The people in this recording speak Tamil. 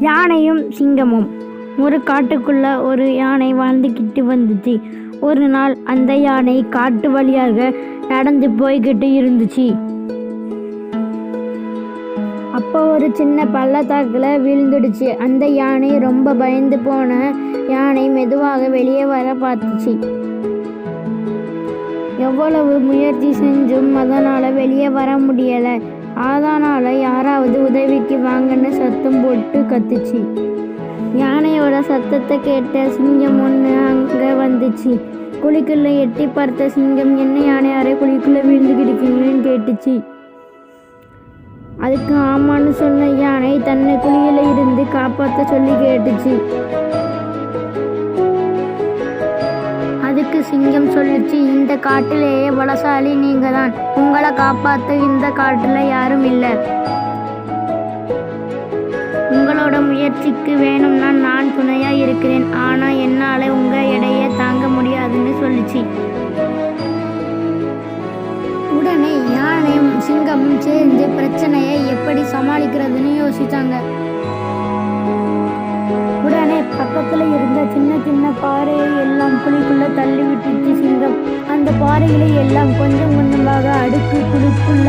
யானையும் சிங்கமும். ஒரு காட்டுக்குள்ள ஒரு யானை வாழ்ந்துக்கிட்டு வந்துச்சு. ஒரு நாள் அந்த யானை காட்டு வழியாக நடந்து போய்கிட்டு இருந்துச்சு. அப்போ ஒரு சின்ன பள்ளத்தாக்கில் விழுந்துடுச்சு. அந்த யானை ரொம்ப பயந்து போன யானை மெதுவாக வெளியே வர பார்த்துச்சு. எவ்வளவு முயற்சி செஞ்சும் அதனால் வெளியே வர முடியலை. அதனால் யாராவது உதவிக்கு வாங்கன்னு சத்தம் போட்டு கத்துச்சு. யானையோட சத்தத்தை கேட்ட சிங்கம் ஒன்று அங்கே வந்துச்சு. குழிக்குள்ளே எட்டி பார்த்த சிங்கம் என்ன யானையாரே குழிக்குள்ளே விழுந்து இருக்கீங்களேன்னு கேட்டுச்சு. அதுக்கு ஆமான்னு சொன்ன யானை தன்னை குழியில் இருந்து காப்பாற்ற சொல்லி கேட்டுச்சு. அதுக்கு சிங்கம் சொல்லிச்சு இந்த காட்டிலேயே பலசாலி நீங்கள் தான் உங்களை காப்பாற்ற இந்த காட்டில் யாரும் இல்லை. உங்களோட முயற்சிக்கு வேணும்னா நான் துணையா இருக்கிறேன். ஆனா என்னால உங்க எடையை தாங்க முடியாதுன்னு சொல்லுச்சு. உடனே யானையும் சிங்கமும் சேர்ந்து பிரச்சனையை எப்படி சமாளிக்கிறதுன்னு யோசிச்சாங்க. உடனே பக்கத்துல இருந்த சின்ன சின்ன பாறையை எல்லாம் குழிக்குள்ள தள்ளி விட்டுச்சு சிங்கம். அந்த பாறைகளை எல்லாம் கொஞ்சம் கொஞ்சமாக அடுக்கு குழிக்குள்ள